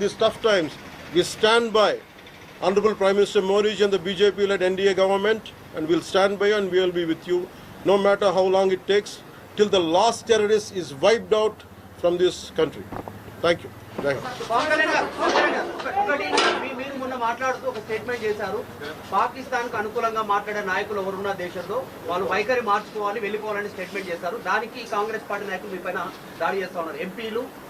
these tough times, we stand by Honorable Prime Minister Modi and the BJP-led NDA government, and we'll stand by you and we will be with you, no matter how long it takes, till the last terrorist is wiped out from this country. Thank you. Thank you. Pawan Kalyan గారు, పవన్ కళ్యాణ్ గారు, ఒక- ఒకటి మీ- మీరు మొన్న మాట్లాడుతూ ఒక statement చేశారు పాకిస్తాన్ కు అనుకూలంగా మాట్లాడే నాయకులు ఎవరున్న దేశంలో వాళ్ళు వైఖరి మార్చుకోవాలి వెళ్ళిపోవాలని స్టేట్మెంట్ చేశారు దానికి కాంగ్రెస్ పార్టీ నాయకులు మీ పైన దాడి చేస్తా ఉన్నారు ఎంపీలు ఆ,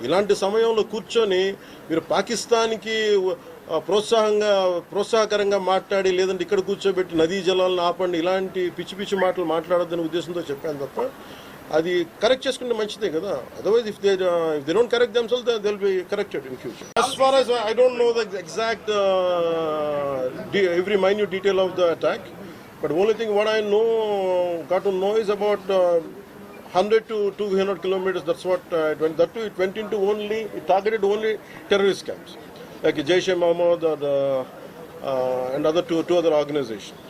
ఇలాంటి సమయంలో కూర్చొని మీరు పాకిస్తాన్కి ప్రోత్సాహంగా ప్రోత్సాహకరంగా మాట్లాడి లేదంటే ఇక్కడ కూర్చోబెట్టి నదీ జలాలను ఆపండి ఇలాంటి పిచ్చి పిచ్చి మాటలు మాట్లాడొద్దనే ఉద్దేశంతో చెప్పాను తప్ప అది కరెక్ట్ చేసుకుంటే మంచిదే కదా. Otherwise if they if they don't correct themselves they will be corrected in future as far as I don't know the exact every minute detail of the attack but only thing what I know I know, got to 100 to 200 kilometers. That's what uh, it went. That too, it went into only it targeted only terrorist camps like Jaish e Mohammed the, uh, and other two two other organizations.